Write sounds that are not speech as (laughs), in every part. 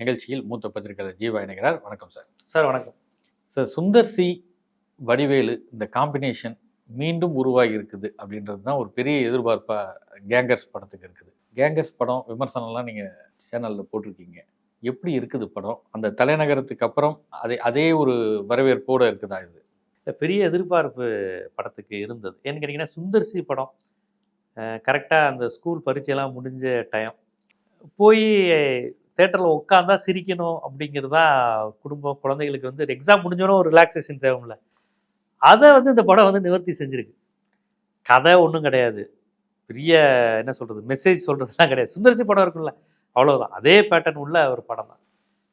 நிகழ்ச்சியில் மூத்த பத்திரிகையாளர் ஜீவா இணைகிறார். வணக்கம் சார். சார் வணக்கம். சார் சுந்தர் சி வடிவேலு இந்த காம்பினேஷன் மீண்டும் உருவாகி இருக்குது அப்படின்றது தான் ஒரு பெரிய எதிர்பார்ப்பா கேங்கர்ஸ் படத்துக்கு இருக்குது. கேங்கர்ஸ் படம் விமர்சனம்லாம் நீங்கள் சேனலில் போட்டிருக்கீங்க. எப்படி இருக்குது படம்? அந்த தலைநகரத்துக்கு அப்புறம் அதே அதே ஒரு வரவேற்போடு இருக்குதா இது? பெரிய எதிர்பார்ப்பு படத்துக்கு இருந்தது. ஏன்னு கேட்டிங்கன்னா சுந்தர்சி படம் கரெக்டாக அந்த ஸ்கூல் பரீட்சையெல்லாம் முடிஞ்ச டைம் போய் தேட்டரில் உட்காந்தா சிரிக்கணும் அப்படிங்கிறது தான் குடும்பம் குழந்தைகளுக்கு வந்து எக்ஸாம் முடிஞ்சோன்னு ஒரு ரிலாக்ஸேஷன் தேவையில்ல. அதை வந்து இந்த படம் வந்து நிவர்த்தி செஞ்சுருக்கு. கதை ஒன்றும் கிடையாது. பெரிய என்ன சொல்கிறது மெசேஜ் சொல்கிறதுலாம் கிடையாது. சுந்தரிசி படம் இருக்குல்ல அவ்வளோதான் அதே பேட்டர்ன் உள்ள ஒரு படம் தான்.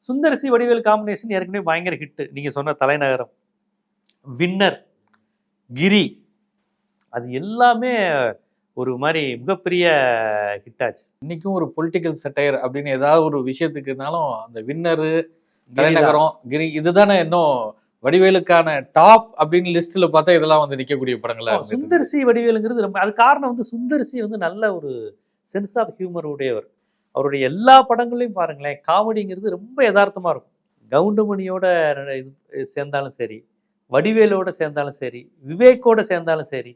சுந்தரிசி வடிவேல் காம்பினேஷன் ஏற்கனவே பயங்கர ஹிட்டு நீங்கள் சொன்ன தலைநகரம். வின்னர் கிரி. அது எல்லாமே ஒரு மாதிரி மிகப்பெரிய ஹிட் ஆச்சு. இன்னைக்கும் ஒரு பொலிட்டிக்கல் சட்டையர் அப்படின்னு ஏதாவது ஒரு விஷயத்துக்குனாலும் அந்த வின்னரு தலைநகரம் கிரி இதுதானே இன்னும் வடிவேலுக்கான டாப் அப்படின்னு லிஸ்ட்ல பார்த்தா இதெல்லாம் வந்து நிக்கக்கூடிய படங்களா. சுந்தர்சி வடிவேலுங்கிறது ரொம்ப அது காரணம் வந்து சுந்தர்சி வந்து நல்ல ஒரு சென்ஸ் ஆஃப் ஹியூமர் உடையவர். அவருடைய எல்லா படங்களையும் பாருங்களேன் காமெடிங்கிறது ரொம்ப யதார்த்தமா இருக்கும். கவுண்டமணியோட இது சேர்ந்தாலும் சரி வடிவேலோட சேர்ந்தாலும் சரி விவேக்கோட சேர்ந்தாலும் சரி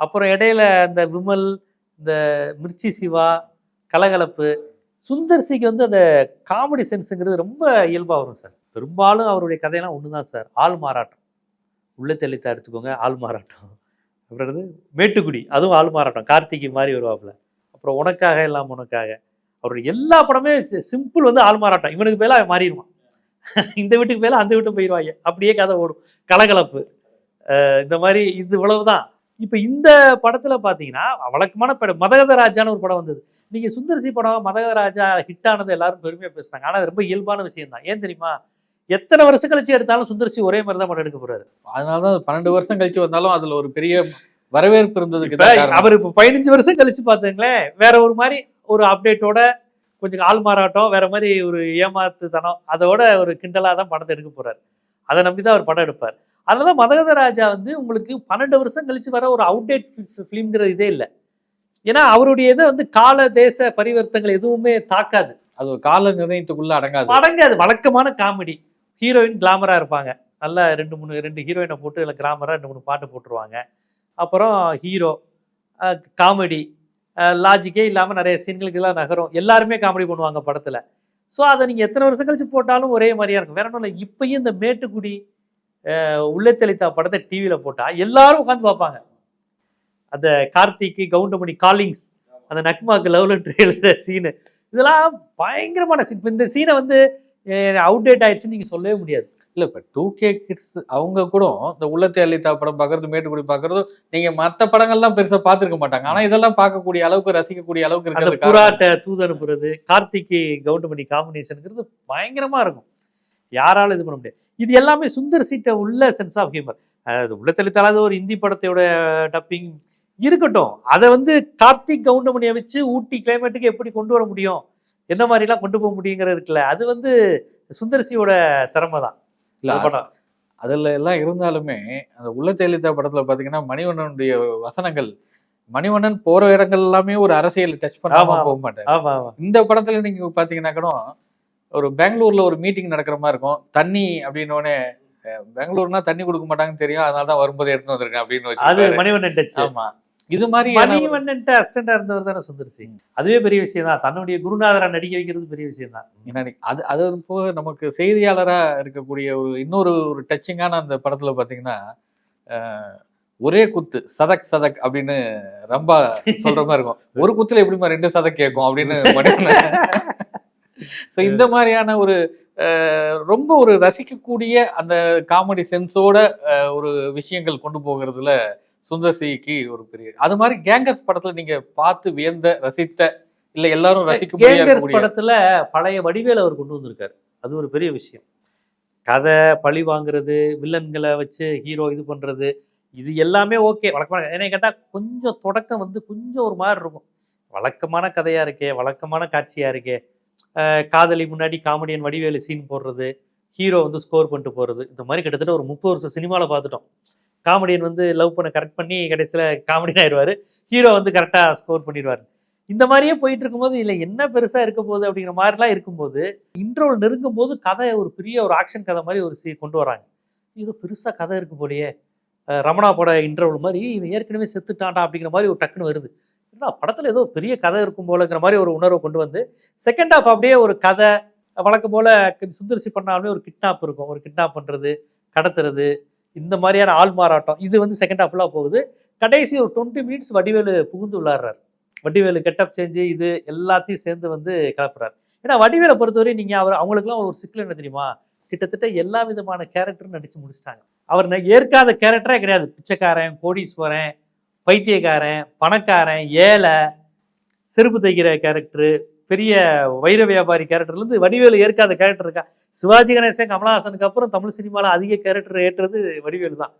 அப்புறம் இடையில இந்த விமல் இந்த மிர்ச்சி சிவா கலகலப்பு சுந்தர்சிக்கு வந்து அந்த காமெடி சென்ஸுங்கிறது ரொம்ப இயல்பாக வரும் சார். பெரும்பாலும் அவருடைய கதையெல்லாம் ஒன்று தான் சார். ஆள் மாறாட்டம். உள்ளே தெளித்தா எடுத்துக்கோங்க ஆள் மாறாட்டம். அப்புறம் மேட்டுக்குடி அதுவும் ஆள் மாறாட்டம். கார்த்திகை மாதிரி வருவாப்புல. அப்புறம் உனக்காக எல்லாம் உனக்காக. அவருடைய எல்லா படமே சிம்பிள் வந்து ஆள் மாறாட்டம். இவனுக்கு மேல அவன் மாறிடுவான். (laughs) இந்த வீட்டுக்கு மேலே அந்த வீட்டுக்கு போயிடுவாங்க அப்படியே கதை ஓடும். கலகலப்பு. இந்த மாதிரி இது இவ்வளவுதான். இப்போ இந்த படத்துல பாத்தீங்கன்னா வழக்கமான படம் மதகத ராஜான்னு ஒரு படம் வந்தது. நீங்க சுந்தர்சி படம் மதகத ராஜா ஹிட் ஆனது எல்லாரும் பெருமையா பேசுனாங்க. ஆனா அது ரொம்ப இயல்பான விஷயம் தான் ஏன் தெரியுமா? எத்தனை வருஷம் கழிச்சு எடுத்தாலும் சுந்தர்சி ஒரே மாதிரி தான் படம் எடுக்க போறாரு. அதனாலதான் பன்னெண்டு வருஷம் கழிச்சு வந்தாலும் அதுல ஒரு பெரிய வரவேற்பு இருந்ததுக்கு தான். அவர் இப்ப பதினஞ்சு வருஷம் கழிச்சு பாத்துங்களேன் வேற ஒரு மாதிரி ஒரு அப்டேட்டோட கொஞ்சம் ஆள் மாறாட்டம் வேற மாதிரி ஒரு ஏமாத்துத்தனம் அதோட ஒரு கிண்டலா தான் படத்தை எடுக்க போறாரு. அதை நம்பி தான் அவர் படம் எடுப்பார். அதனாலதான் மதகத ராஜா வந்து உங்களுக்கு பன்னெண்டு வருஷம் கழிச்சு வர ஒரு அவுடேட் ஃபிலிம்ங்கிற இதே இல்லை. ஏன்னா அவருடைய இதை வந்து கால தேச பரிவர்த்தங்கள் எதுவுமே தாக்காது. அது ஒரு கால நிர்ணயத்துக்குள்ள அடங்காது. அடங்காது. வழக்கமான காமெடி ஹீரோயின் கிளாமரா இருப்பாங்க. நல்லா ரெண்டு மூணு ரெண்டு ஹீரோயினை போட்டு இல்லை கிளாமரா ரெண்டு மூணு பாட்டு போட்டுருவாங்க. அப்புறம் ஹீரோ காமெடி லாஜிக்கே இல்லாமல் நிறைய சீன்களுக்கு எல்லாம் நகரும். எல்லாருமே காமெடி பண்ணுவாங்க படத்தில். ஸோ அதை நீங்கள் எத்தனை வருஷம் கழிச்சு போட்டாலும் ஒரே மாதிரியா இருக்கும். வேற ஒன்றும் இல்லை. இப்பயும் இந்த மேட்டுக்குடி அஹ், உள்ளே தெளித்தா படத்தை டிவியில் போட்டால் எல்லாரும் உட்காந்து பார்ப்பாங்க. அந்த கார்த்திக் கவுண்டமணி காலிங்ஸ் அந்த நக்மாக்கு லவ் லெட்டர் எழுதுற சீனு இதெல்லாம் பயங்கரமான சீன் இப்போ இந்த சீனை வந்து அவுடேட் ஆயிடுச்சுன்னு நீங்கள் சொல்லவே முடியாது. இல்ல இப்ப டூ கே கிட்ஸ் அவங்க கூட இந்த உள்ளத்தை அள்ளித்தா படம் பாக்குறது மேட்டுக்குடி பாக்குறது நீங்க மத்த படங்கள்லாம் பெருசா பார்த்திருக்க மாட்டாங்க. ஆனா இதெல்லாம் பார்க்கக்கூடிய அளவுக்கு ரசிக்கக்கூடிய அளவுக்கு இருக்கிறது. புறாட்டை தூது அனுப்புறது கார்த்திக் கவுண்டமணி காம்பினேஷனுங்கிறது பயங்கரமா இருக்கும். யாராலும் இது பண்ண முடியாது. இது எல்லாமே சுந்தர் சீட்டை உள்ள சென்ஸ் ஆஃப் ஹியூமர் அது உள்ள தெளித்தாலாத ஒரு இந்தி படத்தோட டப்பிங் இருக்கட்டும். அதை வந்து கார்த்திக் கவுண்டமணியை வச்சு ஊட்டி கிளைமேட்டுக்கு எப்படி கொண்டு வர முடியும்? என்ன மாதிரிலாம் கொண்டு போக முடியுங்கிறது இருக்குல்ல அது வந்து சுந்தர்சியோட திறமை தான். படம். அதுல எல்லாம் இருந்தாலுமே அந்த உள்ளத்தை அள்ளித்தா படத்துல பாத்தீங்கன்னா மணிவண்ணனுடைய வசனங்கள் மணிவண்ணன் போற இடங்கள் எல்லாமே ஒரு அரசியல் டச் பண்ணாம ஆமா. போக ஆமா இந்த படத்துல நீங்க பாத்தீங்கன்னா கூட ஒரு பெங்களூர்ல ஒரு மீட்டிங் நடக்கிற மாதிரி இருக்கும். தண்ணி அப்படின்னு உடனே அஹ், பெங்களூர்னா தண்ணி கொடுக்க மாட்டாங்கன்னு தெரியும். அதனால தான் வரும்போது எடுத்து வந்திருக்கேன் அப்படின்னு அது மணிவண்ணன் டச் ஆமா. இது மாதிரி மணிவண்ணன்ட்ட அசிஸ்டண்டா இருந்தவர் தானே சுந்தர் சிங். அதுவே பெரிய விஷயம் தான். தன்னுடைய குருநாதரா நடிக்க வைக்கிறது பெரிய விஷயம் தான். அது அது போக நமக்கு செய்தியாளரா இருக்கக்கூடிய ஒரு இன்னொரு ஒரு டச்சிங்கான அந்த படத்துல பாத்தீங்கன்னா ஒரே குத்து சதக் சதக் அப்படின்னு ரொம்ப சொல்ற மாதிரி இருக்கும். ஒரு குத்துல எப்படிமா ரெண்டு சதக் கேட்கும் அப்படின்னு மணிவண்ணன் ஸோ இந்த மாதிரியான ஒரு ரொம்ப ஒரு ரசிக்கக்கூடிய அந்த காமெடி சென்ஸோட ஒரு விஷயங்கள் கொண்டு போகிறதுல சுந்தர்சிக்கு ஒரு பெரிய அது மாதிரி கேங்கர்ஸ் படத்துல நீங்க பார்த்து வியந்த ரசித்த இல்ல எல்லாரும் ரசிக்க கேங்கர்ஸ் படத்துல பழைய வடிவேல் அவர் கொண்டு வந்திருக்காரு. அது ஒரு பெரிய விஷயம். கதை பழி வாங்குறது வில்லன்களை வச்சு ஹீரோ இது பண்றது இது எல்லாமே ஓகே வழக்கமான என்னை கேட்டா கொஞ்சம் தொடக்கம் வந்து கொஞ்சம் ஒரு மாதிரி இருக்கும். வழக்கமான கதையா இருக்கே வழக்கமான காட்சியா இருக்கே காதலி முன்னாடி காமெடியன் வடிவேலு சீன் போடுறது ஹீரோ வந்து ஸ்கோர் பண்ணிட்டு போகிறது இந்த மாதிரி கிட்டத்தட்ட ஒரு முப்பது வருஷம் சினிமாவில் பார்த்துட்டோம். காமெடியன் வந்து லவ் பண்ண கரெக்ட் பண்ணி கடைசியில் காமெடியன் ஆயிடுவார் ஹீரோ வந்து கரெக்டாக ஸ்கோர் பண்ணிடுவார். இந்த மாதிரியே போயிட்டு இருக்கும்போது இல்லை என்ன பெருசாக இருக்க போகுது அப்படிங்கிற மாதிரிலாம் இருக்கும்போது இன்ட்ரோல் நெருங்கும் போது கதை ஒரு பெரிய ஒரு ஆக்ஷன் கதை மாதிரி ஒரு சீ கொண்டு வராங்க. இது பெருசாக கதை இருக்கு போலயே. ரமணா பட இன்டர்வல் மாதிரி இவன் ஏற்கனவே செத்துட்டான்டா அப்படிங்கிற மாதிரி ஒரு டக்குன்னு வருது. என்ன படத்தில் ஏதோ பெரிய கதை இருக்கும் போலங்கிற மாதிரி ஒரு உணர்வை கொண்டு வந்து செகண்ட் ஹாஃப் அப்படியே ஒரு கதை வழக்கம் போல் சுந்தரிசி பண்ணாலுமே ஒரு கிட்னாப் இருக்கும். ஒரு கிட்னாப் பண்ணுறது கடத்துறது இந்த மாதிரியான ஆள் மாறாட்டம். இது வந்து செகண்ட் ஹாஃப்லாம் போகுது. கடைசி ஒரு டுவெண்ட்டி மினிட்ஸ் வடிவேலு புகுந்து விளாடுறாரு. வடிவேலு கெட்டப் சேஞ்சு இது எல்லாத்தையும் சேர்ந்து வந்து கிளப்புறாரு. ஏன்னா வடிவேலை பொறுத்தவரை நீங்கள் அவர் அவங்களுக்குலாம் ஒரு சிக்கல் என்ன தெரியுமா? கிட்டத்தட்ட எல்லா விதமான கேரக்டரும் நடித்து முடிச்சிட்டாங்க. அவர் ஏற்காத கேரக்டரே கிடையாது. பிச்சைக்காரன் கோடீஸ்வரன் பைத்தியக்காரன் பணக்காரன் ஏழை செருப்பு தைக்கிற கேரக்டரு பெரிய வைர வியாபாரி கேரக்டர்லேருந்து வடிவேலு ஏற்காத கேரக்டர் இருக்கா? சிவாஜி கணேசன் கமலஹாசனுக்கு அப்புறம் தமிழ் சினிமாவில் அதிக கேரக்டர் ஏற்றது வடிவேலு தான்.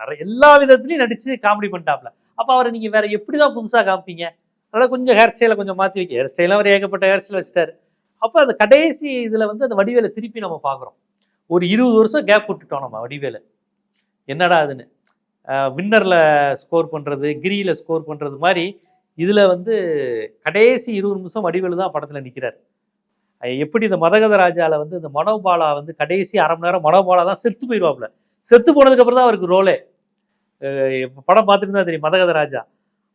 நிறைய எல்லா விதத்துலையும் நடித்து காமெடி பண்ணிட்டாப்ல. அப்போ அவரை நீங்க வேற எப்படிதான் புதுசாக காமிப்பீங்க? அதனால் கொஞ்சம் ஹேர் ஸ்டைலை கொஞ்சம் மாற்றி வைக்க. ஹேர் ஸ்டைலாம் அவர் ஏகப்பட்ட ஹேர் ஸ்டைல் வச்சுட்டாரு. அப்போ அந்த கடைசி இதில் வந்து அந்த வடிவேலை திருப்பி நம்ம பார்க்குறோம். ஒரு இருபது வருஷம் கேப் விட்டுட்டோம் நம்ம வடிவேலு. என்னடா அதுன்னு. வின்னரில் ஸ்கோர் பண்ணுறது கிரியில் ஸ்கோர் பண்ணுறது மாதிரி இதில் வந்து கடைசி இருபது நிமிஷம் வடிவேலு தான் படத்தில் நிற்கிறார் எப்படி இந்த மதகத ராஜாவில் வந்து இந்த மனோபாலா வந்து கடைசி அரை மணி நேரம் மனோபாலா தான் செத்து போயிடுவாப்புல. செத்து போனதுக்கப்புறம் தான் அவருக்கு ரோலே. படம் பார்த்துட்டு தான் தெரியும் மதகத ராஜா.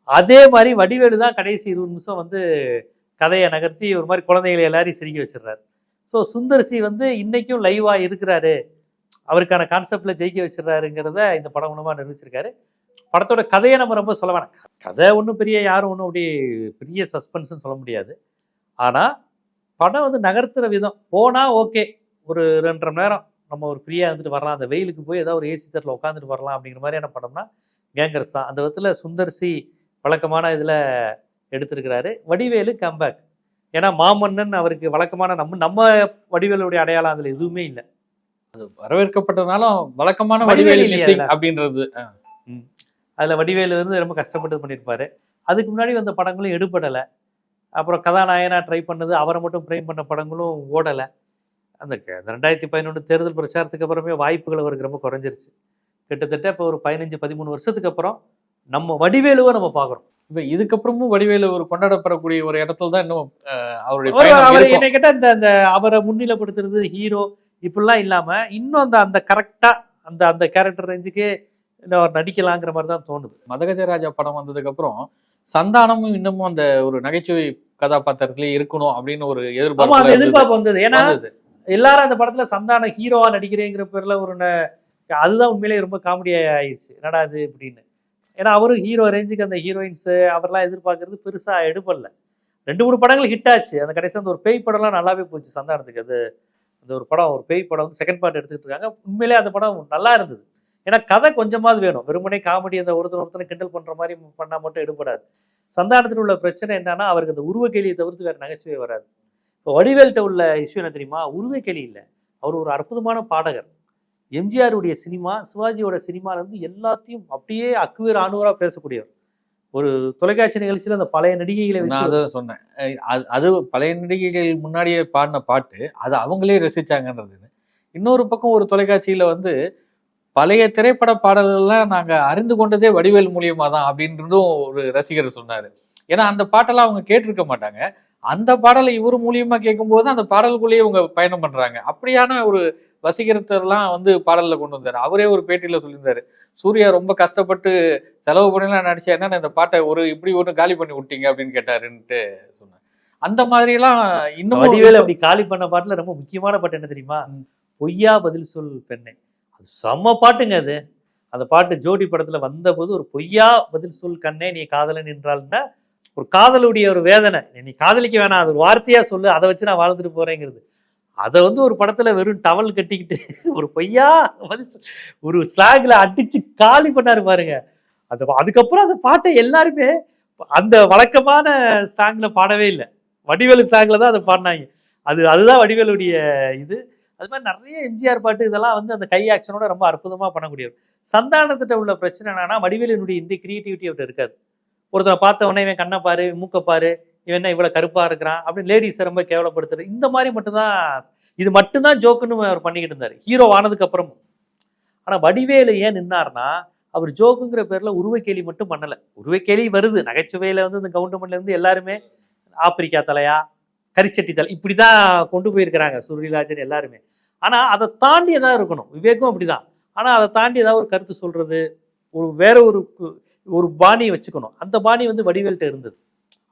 அதே மாதிரி வடிவேலு தான் கடைசி இருபது நிமிஷம் வந்து கதையை நகர்த்தி ஒரு மாதிரி குழந்தைகளை எல்லாரையும் சிரிக்க வச்சிடுறாரு. ஸோ சுந்தர்சி வந்து இன்னைக்கும் லைவாக இருக்கிறாரு. அவருக்கான கான்செப்டில் ஜெயிக்க வச்சிடறாருங்கிறத இந்த படம் மூலமாக நிரூபிச்சிருக்காரு. படத்தோட கதையை நம்ம ரொம்ப சொல்ல வேணாம். கதை ஒன்றும் பெரிய யாரும் ஒன்றும் அப்படி பெரிய சஸ்பென்ஸ்னு சொல்ல முடியாது. ஆனால் படம் வந்து நகர்த்துற விதம். போனால் ஓகே ஒரு ரெண்டரை மணி நேரம் நம்ம ஒரு ஃப்ரீயாக இருந்துட்டு வரலாம். அந்த வெயிலுக்கு போய் ஏதாவது ஒரு ஏசி தட்டில் உட்காந்துட்டு வரலாம் அப்படிங்கிற மாதிரியான படம்னா கேங்கர்ஸ் தான். அந்த விதத்தில் சுந்தர்சி வழக்கமான இதில் எடுத்திருக்கிறாரு. வடிவேலு கம்பேக் ஏன்னா மாமன்னன் அவருக்கு வழக்கமான நம்ம நம்ம வடிவேலுடைய அடையாளம் அதில் எதுவுமே இல்லை. வரவேற்கப்பட்டதுனாலும் வழக்கமான வடிவேலு? அப்படின்றது. அதில் வடிவேலு வந்து ரொம்ப கஷ்டப்பட்டு பண்ணியிருப்பாரு. அதுக்கு முன்னாடி வந்த படங்களும் எடுபடலை. அப்புறம் கதாநாயகனா ட்ரை பண்ணது அவரை மட்டும் பிரேம் பண்ண படங்களும் ஓடலை. அந்த ரெண்டாயிரத்தி பதினொன்று தேர்தல் பிரச்சாரத்துக்கு அப்புறமே வாய்ப்புகள் அவருக்கு ரொம்ப குறைஞ்சிருச்சு. கிட்டத்தட்ட இப்போ ஒரு பதினஞ்சு பதிமூணு வருஷத்துக்கு அப்புறம் நம்ம வடிவேலுவை நம்ம பார்க்குறோம். இப்ப இதுக்கப்புறமும் வடிவேலு ஒரு கொண்டாடப்படக்கூடிய ஒரு இடத்துல தான் இன்னும் அவருடைய அவர். என்னை கேட்டால் இந்த அந்த அவரை முன்னிலைப்படுத்துறது ஹீரோ இப்படிலாம் இல்லாம இன்னும் அந்த அந்த கரெக்டா அந்த அந்த கேரக்டர் ரேஞ்சுக்கு அவர் நடிக்கலாங்கிற மாதிரி தான் தோணுது. மதகஜராஜா படம் வந்ததுக்கு அப்புறம் சந்தானமும் இன்னமும் அந்த ஒரு நகைச்சுவை கதாபாத்திரத்திலே இருக்கணும் அப்படின்னு ஒரு எதிர்பார்ப்பு. எதிர்பார்ப்பு வந்தது. ஏன்னா. எல்லாரும் அந்த படத்துல சந்தான ஹீரோவா நடிக்கிறேங்கிற பேர்ல ஒரு அதுதான் உண்மையிலேயே ரொம்ப காமெடியா ஆயிடுச்சு. என்னடா அது அப்படின்னு. ஏன்னா அவரும் ஹீரோ ரேஞ்சுக்கு அந்த ஹீரோயின்ஸ் அவர்லாம் எதிர்பார்க்கறது பெருசா எடுப்படல ரெண்டு மூணு படங்கள் ஹிட் ஆச்சு. அந்த கடைசி அந்த ஒரு பேய் படம்லாம் நல்லாவே போச்சு சந்தானத்துக்கு. அது அந்த ஒரு படம் ஒரு பேய் படம் வந்து செகண்ட் பார்ட் எடுத்துக்கிட்டு இருக்காங்க. உண்மையிலே அந்த படம் நல்லா இருந்தது. ஏன்னா கதை கொஞ்சமாவது வேணும். வெறுமனே காமெடி அந்த ஒருத்தர் ஒருத்தனை கிண்டல் பண்ணுற மாதிரி பண்ணால் மட்டும் எடுபடாது. சந்தானத்தில் உள்ள பிரச்சனை என்னன்னா அவருக்கு அந்த உருவக்கேலியை தவிர்த்து வேறு நகைச்சுவை வராது. இப்போ வடிவேல்கிட்ட உள்ள இஷ்யூ என்ன தெரியுமா? உருவக்கேலி இல்லை. அவர் ஒரு அற்புதமான பாடகர். எம்ஜிஆருடைய சினிமா சிவாஜியோட சினிமாவிலேருந்து எல்லாத்தையும் அப்படியே அக்குவேர் ஆணுவராக பேசக்கூடியவர். ஒரு தொலைக்காட்சி நிகழ்ச்சியில அந்த பழைய நடிகைகளை நான் அதான் சொன்னேன். அது- அது பழைய நடிகைகள் முன்னாடியே பாடின பாட்டு அது அவங்களே ரசிச்சாங்கன்றது இன்னொரு பக்கம் ஒரு தொலைக்காட்சியில வந்து பழைய திரைப்பட பாடல்கள்லாம் நாங்க அறிந்து கொண்டதே வடிவேல் மூலியமா தான் அப்படின்றதும் ஒரு ரசிகர் சொன்னாரு. ஏன்னா அந்த பாட்டெல்லாம் அவங்க கேட்டிருக்க மாட்டாங்க. அந்த பாடலை இவர் மூலியமா கேட்கும்போது அந்த பாடலுக்குள்ளேயே இவங்க பயணம் பண்றாங்க. அப்படியான ஒரு வசீகரத்தெல்லாம் வந்து பாடல்ல கொண்டு வந்தாரு. அவரே ஒரு பேட்டியில சொல்லியிருந்தாரு. சூர்யா ரொம்ப கஷ்டப்பட்டு செலவு பண்ணிலாம் நடிச்சா என்ன இந்த பாட்டை ஒரு இப்படி ஒன்று காலி பண்ணி விட்டீங்க அப்படின்னு கேட்டாருன்ட்டு சொன்னார். அந்த மாதிரிலாம் இன்னும் வடிவேல் அப்படி காலி பண்ண பாட்டுல ரொம்ப முக்கியமான பாட்டு என்ன தெரியுமா? பொய்யா பதில் சொல் பெண்ணே. அது செம்ம பாட்டுங்க அது. அந்த பாட்டு ஜோடி படத்துல வந்தபோது ஒரு பொய்யா பதில் சொல் கண்ணே நீ காதலன் என்றால்னா ஒரு காதலுடைய ஒரு வேதனை. நீ காதலிக்க வேணாம் அது ஒரு வார்த்தையா சொல்லு அதை வச்சு நான் வாழ்ந்துட்டு போறேங்கிறது. அதை வந்து ஒரு படத்துல வெறும் டவல் கட்டிக்கிட்டு (laughs) ஒரு பொய்யா? ஒரு ஸ்லாக்ல அடிச்சு காலி பண்ணாரு பாருங்க. அந்த அதுக்கப்புறம் அந்த பாட்டை எல்லாருமே அந்த வழக்கமான ஸ்லாங்ல பாடவே இல்லை. வடிவேலு ஸ்லாங்ல தான் அதை பாடினாங்க. அது அதுதான் வடிவேலுடைய இது. அது மாதிரி நிறைய எம்ஜிஆர் பாட்டு இதெல்லாம் வந்து அந்த கை ஆக்ஷனோட ரொம்ப அற்புதமா பண்ணக்கூடியவர். சந்தானத்திட்ட உள்ள பிரச்சனை என்னன்னா வடிவேலினுடைய இந்த கிரியேட்டிவிட்டி அவர்கிட்ட இருக்காது. ஒருத்தரை பார்த்த உடனே இவன் கண்ணை பாரு மூக்க பாரு இவன் என்ன இவ்வளவு கருப்பா இருக்கிறான் அப்படின்னு லேடிஸ் ரொம்ப கேவலப்படுத்துறது. இந்த மாதிரி மட்டும்தான் இது மட்டும்தான் ஜோக்குன்னு அவர் பண்ணிக்கிட்டு இருந்தார். ஹீரோ ஆனதுக்கு அப்புறமும் ஆனா வடிவேலு ஏன் நின்னார்னா அவர் ஜோக்குங்கிற பேர்ல உருவக்கேலி மட்டும் பண்ணல. உருவக்கேலி வருது. நகைச்சுவையில வந்து இந்த கவுண்டமணில இருந்து எல்லாருமே ஆப்பிரிக்கா தலையா கரிச்சட்டி தலை இப்படிதான் கொண்டு போயிருக்கிறாங்க சுருளிராஜன் எல்லாருமே. ஆனா அதை தாண்டி ஏதாவது இருக்கணும். விவேக்கும் அப்படிதான். ஆனா அதை தாண்டி ஏதாவது ஒரு கருத்து சொல்றது ஒரு வேற ஒரு ஒரு பாணியை வச்சுக்கணும். அந்த பாணி வந்து வடிவேல்கிட்ட இருந்தது.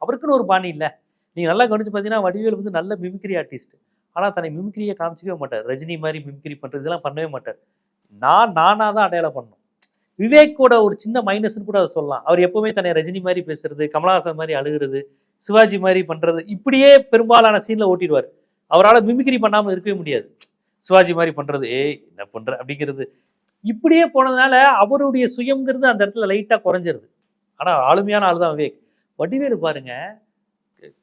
அவருக்குன்னு ஒரு பாணி இல்லை. நீங்கள் நல்லா கவனிச்சு பார்த்தீங்கன்னா வடிவேல் வந்து நல்ல மிமிக்ரி ஆர்டிஸ்ட் ஆனால் தன்னை மிமிக்ரியை காமிச்சிக்கவே மாட்டார். ரஜினி மாதிரி மிமிக்ரி பண்ணுறது இதெல்லாம் பண்ணவே மாட்டார். நான் நானாக தான் அடையாளம் பண்ணணும். விவேக்கோட ஒரு சின்ன மைனஸ்னு கூட அதை சொல்லலாம். அவர் எப்பவுமே தன்னை ரஜினி மாதிரி பேசுறது கமலஹாசன் மாதிரி அழுகிறது சிவாஜி மாதிரி பண்ணுறது இப்படியே பெரும்பாலான சீனில் ஓட்டிடுவார். அவரால் மிமிக்ரி பண்ணாமல் இருக்கவே முடியாது. சிவாஜி மாதிரி பண்ணுறது ஏய் என்ன பண்ணுற அப்படிங்கிறது. இப்படியே போனதுனால அவருடைய சுயம்ங்கிறது அந்த இடத்துல லைட்டாக குறைஞ்சிருது. ஆனால் ஆளுமையான ஆள் தான் விவேக். வடிவேலு பாருங்க.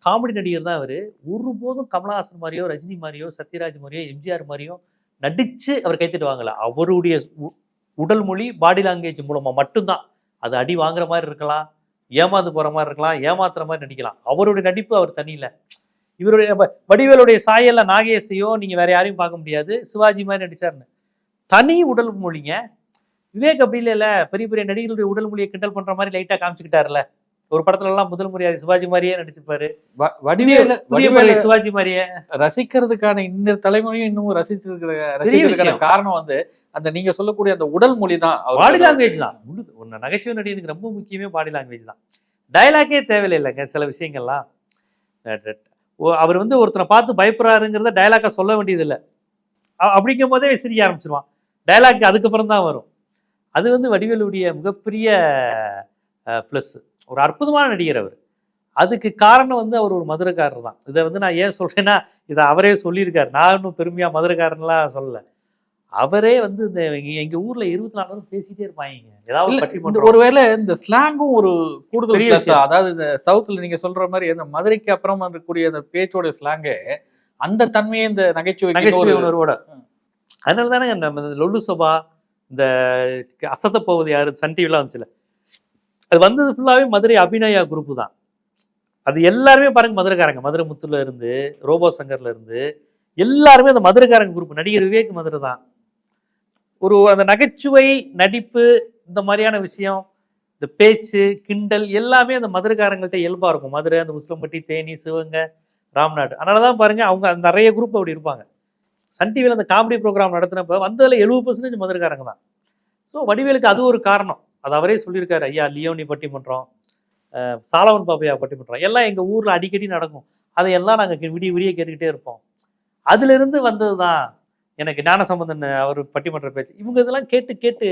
காமெடி நடிகர் தான் அவர். ஒருபோதும் கமலஹாசன் மாதிரியோ ரஜினி மாதிரியோ சத்யராஜ் மாதிரியோ எம்ஜிஆர் மாதிரியோ நடித்து அவர் கைத்தட்டு வாங்கல அவருடைய உடல் மொழி பாடி லாங்குவேஜ் மூலமாக மட்டும்தான். அது அடி வாங்குற மாதிரி இருக்கலாம் ஏமாந்து போகிற மாதிரி இருக்கலாம் ஏமாத்துற மாதிரி நடிக்கலாம். அவருடைய நடிப்பு அவர் தனி இவருடைய வடிவேலுடைய சாயல்ல நாகேஷையோ நீங்கள் வேற யாரையும் பார்க்க முடியாது. சிவாஜி மாதிரி நடிச்சாருன்னு. தனி உடல் மொழிங்க. விவேக் அப்படி இல்லைல்ல. பெரிய பெரிய நடிகர்களுடைய உடல் மொழியை கிண்டல் பண்ணுற மாதிரி லைட்டாக காமிச்சுக்கிட்டார்ல ஒரு படத்துல எல்லாம் முதல் முறையாக சிவாஜி மாதிரியே நடிச்சிருப்பாரு. வடிவேலு சிவாஜி மாதிரியே. ரசிக்கிறதுக்கான இந்த தலைமுறையும் இன்னும் ரசிச்சிருக்கிற ரசிக்கிறதுக்கான விஷயம். காரணம் வந்து அந்த நீங்க சொல்லக்கூடிய அந்த உடல் மொழி தான் பாடி லாங்குவேஜ் தான். முழு- ஒரு நகைச்சுவை நடிகனுக்கு ரொம்ப முக்கியமே பாடி லாங்குவேஜ் தான். டைலாக்கே தேவையில்லைங்க சில விஷயங்கள்லாம். அவர் வந்து ஒருத்தனை பார்த்து பயப்படுறாருங்கிறத டைலாக்கா சொல்ல வேண்டியதில்லை. அப்படிங்கும் போதே சிரிக்க ஆரம்பிச்சிருவான். டைலாக் அதுக்கப்புறம் தான் வரும். அது வந்து வடிவேலுடைய மிகப்பெரிய ப்ளஸ் ஒரு அற்புதமான நடிகர் அவர். அதுக்கு காரணம் வந்து அவர் ஒரு மதுரைக்காரர் தான். இதை வந்து நான் ஏன் சொல்றேன்னா இதை அவரே சொல்லியிருக்காரு. நான் இன்னும் பெருமையா மதுரைக்காரன்லாம் சொல்லல. அவரே வந்து இந்த எங்க- ஊர்ல இருபத்தி நாலு நேரம் பேசிட்டே இருப்பாங்க ஏதாவது இந்த. ஒருவேளை இந்த ஸ்லாங்கும் ஒரு கூடுதல். அதாவது இந்த சவுத்துல நீங்க சொல்ற மாதிரி அந்த மதுரைக்கு அப்புறம் இருக்கக்கூடிய அந்த பேச்சோட ஸ்லாங்கே அந்த தன்மையே இந்த நகைச்சுவை நகைச்சுவை உணர்வோட. அதனால தானே நம்ம இந்த லொல்லு சபா இந்த அசத்த போவது யாரு? சன் டிவிலாம் வந்துச்சுல. அது வந்தது ஃபுல்லாகவே மதுரை அபிநயா குரூப் தான். அது எல்லாருமே பாருங்க மதுரைக்காரங்க. மதுரை முத்துல இருந்து ரோபோ சங்கர்ல இருந்து எல்லாருமே அந்த மதுரைக்காரங்க குரூப் நடிகர் விவேக் மதுரை தான். ஒரு அந்த நகைச்சுவை நடிப்பு இந்த மாதிரியான விஷயம் இந்த பேச்சு கிண்டல் எல்லாமே அந்த மதுரைக்காரங்கள்ட்ட இயல்பாக இருக்கும். மதுரை அந்த முஸ்லம்பட்டி தேனி சிவகங்கை ராம்நாடு. அதனாலதான் பாருங்க அவங்க அந்த நிறைய குரூப் அப்படி இருப்பாங்க. சன் டிவியில் அந்த காமெடி ப்ரோக்ராம் நடத்தினப்ப வந்ததில் எழுபது பர்சன்டேஜ் மதுரைக்காரங்க தான். ஸோ வடிவேலுக்கு அது ஒரு காரணம். அது அவரே சொல்லியிருக்காரு ஐயா லியோனி பட்டிமன்றம் சாலவன் பாப்பையா பட்டிமன்றம் எல்லாம் எங்கள் ஊரில் அடிக்கடி நடக்கும். அதையெல்லாம் நாங்கள் விடிய விடிய கேட்டுக்கிட்டே இருப்போம். அதுலேருந்து வந்தது தான் எனக்கு ஞானசம்பந்தன் அவர் பட்டிமன்ற பேச்சு. இவங்க இதெல்லாம் கேட்டு கேட்டு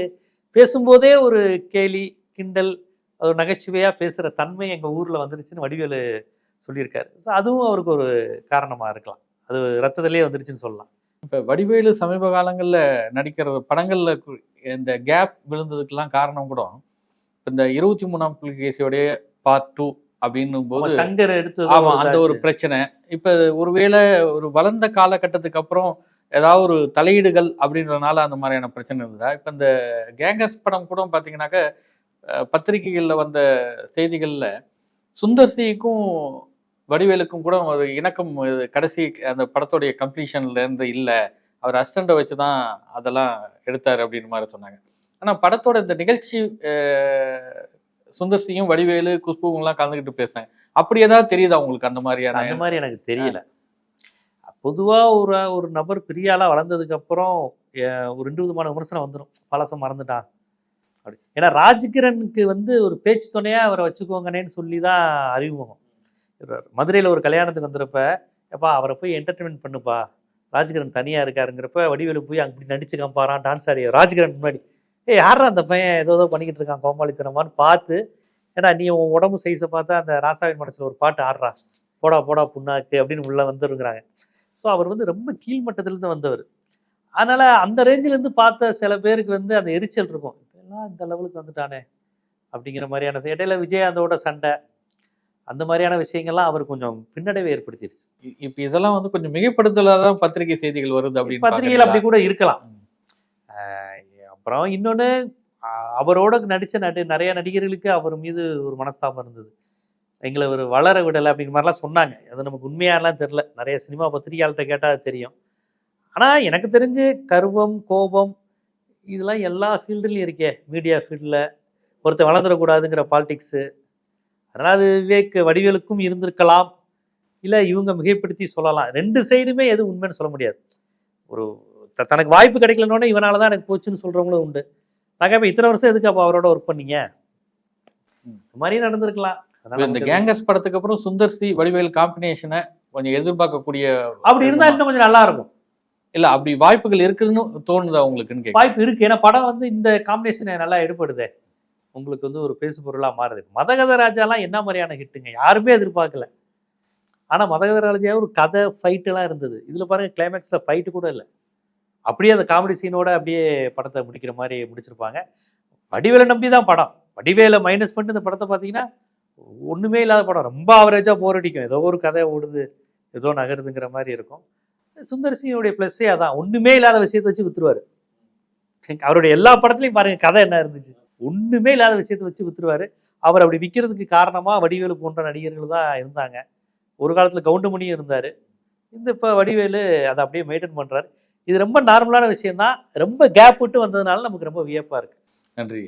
பேசும்போதே ஒரு கேலி கிண்டல் ஒரு நகைச்சுவையாக பேசுகிற தன்மை எங்கள் ஊரில் வந்துருச்சுன்னு வடிவேலு சொல்லியிருக்காரு. ஸோ அதுவும் அவருக்கு ஒரு காரணமாக இருக்கலாம். அது ரத்தத்திலே வந்துருச்சுன்னு சொல்லலாம். இப்ப வடிவேலு சமீப காலங்கள்ல நடிக்கிற படங்கள்ல இந்த கேப் விழுந்ததுக்கெல்லாம் காரணம் கூட இந்த இருபத்தி மூணாம் புலிகேசியோடைய பார்ட் டூ அப்படின்னும் போது சங்கர் எடுத்து ஆமா அந்த ஒரு பிரச்சனை. இப்ப ஒருவேளை ஒரு வளர்ந்த காலகட்டத்துக்கு அப்புறம் ஏதாவது ஒரு தலையீடுகள் அப்படின்றதுனால அந்த மாதிரியான பிரச்சனை இருந்ததா? இப்ப இந்த கேங்கர்ஸ் படம் கூட பாத்தீங்கன்னாக்க பத்திரிகைகள்ல வந்த செய்திகள்ல சுந்தர் சிக்கும் வடிவேலுக்கும் கூட ஒரு இணக்கம் கடைசி அந்த படத்துடைய கம்ப்ளீஷன்ல இருந்து இல்ல. அவர் அசிஸ்டண்ட்டை வச்சு தான் அதெல்லாம் எடுத்தாரு அப்படின்னு மாதிரி சொன்னாங்க. ஆனா படத்தோட இந்த நிகழ்ச்சி சுந்தர் சியும் வடிவேலு குஷ்புவும் எல்லாம் கலந்துக்கிட்டு பேசுனாங்க அப்படி ஏதாவது தெரியுதா உங்களுக்கு அந்த மாதிரியான? அந்த மாதிரி எனக்கு தெரியல. பொதுவா ஒரு ஒரு நபர் பெரிய ஆளா வளர்ந்ததுக்கு அப்புறம் அஹ், ஒரு ரெண்டு விதமான விமர்சனம் வந்துடும் பழசம் மறந்துட்டான் அப்படி. ஏன்னா ராஜ்கிரனுக்கு வந்து ஒரு பேச்சு துணையா அவரை வச்சுக்கோங்கன்னு சொல்லி தான் அறிமுகம். மதுரையில் ஒரு கல்யாணத்துக்கு வந்திருப்ப எப்பா அவரை போய் என்டர்டைன்மெண்ட் பண்ணுப்பா. ராஜ்கிரண் தனியாக இருக்காருங்கிறப்ப வடிவேலு போய் அங்கே இப்படி நடிச்சு காம்பாரான் டான்ஸ் ஆடி. ராஜ்கிரண் முன்னாடி ஏ யாரா அந்த பையன்? ஏதோ ஏதோ பண்ணிக்கிட்டு இருக்கான் கோமாளித்தனமான்னு பார்த்து ஏன்னா நீ உன் உடம்பு சைஸை பார்த்தா அந்த ராசாவின் மனசில் ஒரு பாட்டு ஆடுறா. போடா போடா புண்ணாக்கு அப்படின்னு உள்ள வந்துருங்கிறாங்க ஸோ அவர் வந்து ரொம்ப கீழ்மட்டத்திலேருந்து வந்தவர். அதனால் அந்த ரேஞ்சிலேருந்து பார்த்த சில பேருக்கு வந்து அந்த எரிச்சல் இருக்கும். இப்பெல்லாம் இந்த லெவலுக்கு வந்துட்டானே அப்படிங்கிற மாதிரியான ச- இடையில விஜயகாந்தோட சண்டை அந்த மாதிரியான விஷயங்கள்லாம் அவர் கொஞ்சம் பின்னடைவை ஏற்படுத்திடுச்சு இப்ப இதெல்லாம் வந்து கொஞ்சம் மிகைப்படுத்தலாதான் தான் பத்திரிகை செய்திகள் வருது அப்படின்னு பத்திரிகையில் அப்படி? கூட இருக்கலாம். அப்புறம் இன்னொன்று அவரோட நடிச்ச நடி நிறைய நடிகர்களுக்கு அவர் மீது ஒரு மனஸ்தாபம் இருந்தது. எங்களை ஒரு வளர விடலை அப்படிங்கிற மாதிரிலாம் சொன்னாங்க. அது நமக்கு உண்மையாலாம் தெரில நிறைய சினிமா பத்திரிகையாளர்கிட்ட கேட்டால் அது தெரியும். ஆனால் எனக்கு தெரிஞ்சு கர்வம் கோபம் இதெல்லாம் எல்லா ஃபீல்டுலையும் இருக்கே. மீடியா ஃபீல்டில் ஒருத்தர் வளர்ந்துடக்கூடாதுங்கிற பாலிடிக்ஸு அதனால் அது விவேக் வடிவேலுக்கும் இருந்திருக்கலாம். இல்லை இவங்க மிகைப்படுத்தி சொல்லலாம். ரெண்டு சைடுமே எது உண்மைன்னு சொல்ல முடியாது. ஒரு தனக்கு வாய்ப்பு கிடைக்கலனோடனே இவனால தான் எனக்கு போச்சுன்னு சொல்கிறவங்களும் உண்டு. நான் கேட்பேன் இத்தனை வருஷம் எதுக்கு அப்போ அவரோட ஒர்க் பண்ணீங்க. இந்த மாதிரியும் நடந்திருக்கலாம். அதனால இந்த கேங்கர்ஸ் படத்துக்கு அப்புறம் சுந்தர் சி வடிவேல் காம்பினேஷனை கொஞ்சம் எதிர்பார்க்கக்கூடிய அப்படி இருந்தா இன்னும் கொஞ்சம் நல்லா இருக்கும். இல்ல அப்படி வாய்ப்புகள் இருக்குதுன்னு தோணுதா உங்களுக்குன்னு வாய்ப்பு இருக்கு. ஏன்னா படம் வந்து இந்த காம்பினேஷன் நல்லா எடுபடுதே. உங்களுக்கு வந்து ஒரு பேசு பொருளாக மாறுது. மதகத ராஜாலாம் என்ன மாதிரியான ஹிட்டுங்க? யாருமே எதிர்பார்க்கல. ஆனால் மதகத ராஜா ஒரு கதை ஃபைட்டெல்லாம் இருந்தது. இதில் பாருங்கள் கிளைமேக்ஸில் ஃபைட்டு கூட இல்லை. அப்படியே அந்த காமெடி சீனோட அப்படியே படத்தை முடிக்கிற மாதிரி முடிச்சிருப்பாங்க. வடிவேலை நம்பி தான் படம். வடிவேலை மைனஸ் பண்ணிட்டு இந்த படத்தை பார்த்தீங்கன்னா ஒன்றுமே இல்லாத படம். ரொம்ப ஆவரேஜாக போர் அடிக்கும். ஏதோ ஒரு கதை ஓடுது ஏதோ நகருதுங்கிற மாதிரி இருக்கும். சுந்தர் சிங்கோடைய ப்ளஸ்ஸே அதான். ஒன்றுமே இல்லாத விஷயத்தை வச்சு வித்துருவாரு. அவருடைய எல்லா படத்துலையும் பாருங்க கதை என்ன இருந்துச்சு. ஒன்றுமே இல்லாத விஷயத்தை வச்சு வித்துருவாரு. அவர் அப்படி விற்கிறதுக்கு காரணமாக வடிவேலு போன்ற நடிகர்கள் தான் இருந்தாங்க. ஒரு காலத்தில் கவுண்டமணியும் இருந்தார். இந்த இப்போ வடிவேலு அதை அப்படியே மெயின்டைன் பண்ணுறாரு இது ரொம்ப நார்மலான விஷயம் தான் ரொம்ப கேப் விட்டு வந்ததுனால நமக்கு ரொம்ப வியப்பாக இருக்குது நன்றி.